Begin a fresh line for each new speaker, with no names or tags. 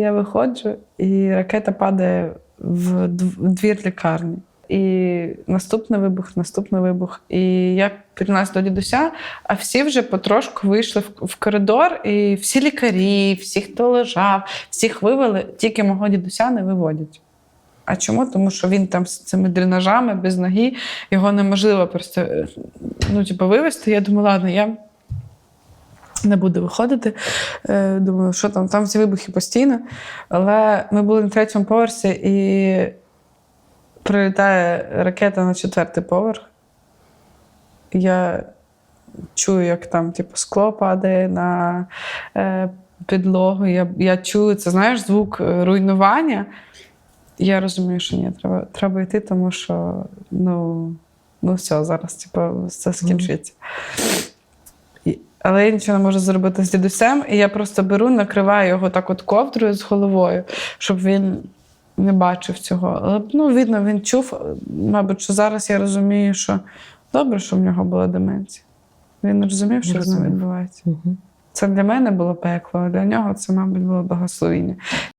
Я виходжу, і ракета падає в двір лікарні. І наступний вибух, наступний вибух. І я піднялась до дідуся, а всі вже потрошку вийшли в, коридор, і всі лікарі, всі, хто лежав, всіх вивели, тільки мого дідуся не виводять. А чому? Тому що він там з цими дренажами без ноги, його неможливо просто ну, типу, вивезти. Я думаю, ладно, я не буду виходити. Е, Думаю, що там, там ці вибухи постійно. Але ми були на третьому поверсі і прилітає ракета на четвертий поверх. Я чую, як там типу, скло падає на е, підлогу. Я, я чую це, знаєш, звук е, руйнування. Я розумію, що ні, треба, треба йти, тому що ну, ну все, зараз типу, все скінчиться. Але я нічого не можу зробити з дідусем, і я просто беру, накриваю його так от ковдрою з головою, щоб він не бачив цього. Але ну, видно, він чув, мабуть, що зараз я розумію, що добре, що в нього була деменція. Він не розумів, що з ним відбувається.
Угу.
Це для мене було пекло, а для нього це, мабуть, було благословіння.